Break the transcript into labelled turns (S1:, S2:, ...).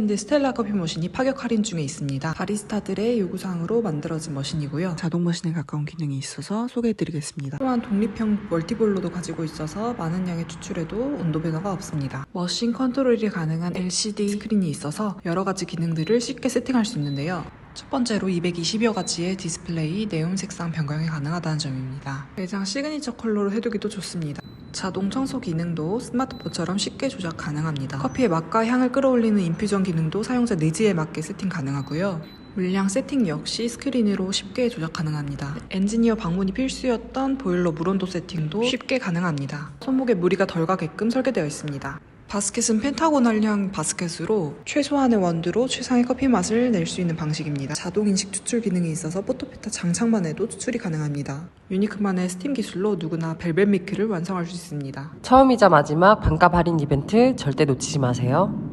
S1: 하이엔드 스텔라 커피 머신이 파격 할인 중에 있습니다. 바리스타들의 요구사항으로 만들어진 머신이고요. 자동 머신에 가까운 기능이 있어서 소개해드리겠습니다. 또한 독립형 멀티볼로도 가지고 있어서 많은 양의 추출에도 온도 변화가 없습니다. 머신 컨트롤이 가능한 LCD 스크린이 있어서 여러 가지 기능들을 쉽게 세팅할 수 있는데요. 첫 번째로 220여 가지의 디스플레이, 내용 색상 변경이 가능하다는 점입니다. 매장 시그니처 컬러로 해두기도 좋습니다. 자동 청소 기능도 스마트폰처럼 쉽게 조작 가능합니다. 커피의 맛과 향을 끌어올리는 인퓨전 기능도 사용자 니즈에 맞게 세팅 가능하고요. 물량 세팅 역시 스크린으로 쉽게 조작 가능합니다. 엔지니어 방문이 필수였던 보일러 물온도 세팅도 쉽게 가능합니다. 손목에 무리가 덜 가게끔 설계되어 있습니다. 바스켓은 펜타고널형 바스켓으로 최소한의 원두로 최상의 커피 맛을 낼 수 있는 방식입니다. 자동 인식 추출 기능이 있어서 포토페타 장착만 해도 추출이 가능합니다. 유니크만의 스팀 기술로 누구나 벨벳 미크를 완성할 수 있습니다.
S2: 처음이자 마지막 반값 할인 이벤트 절대 놓치지 마세요.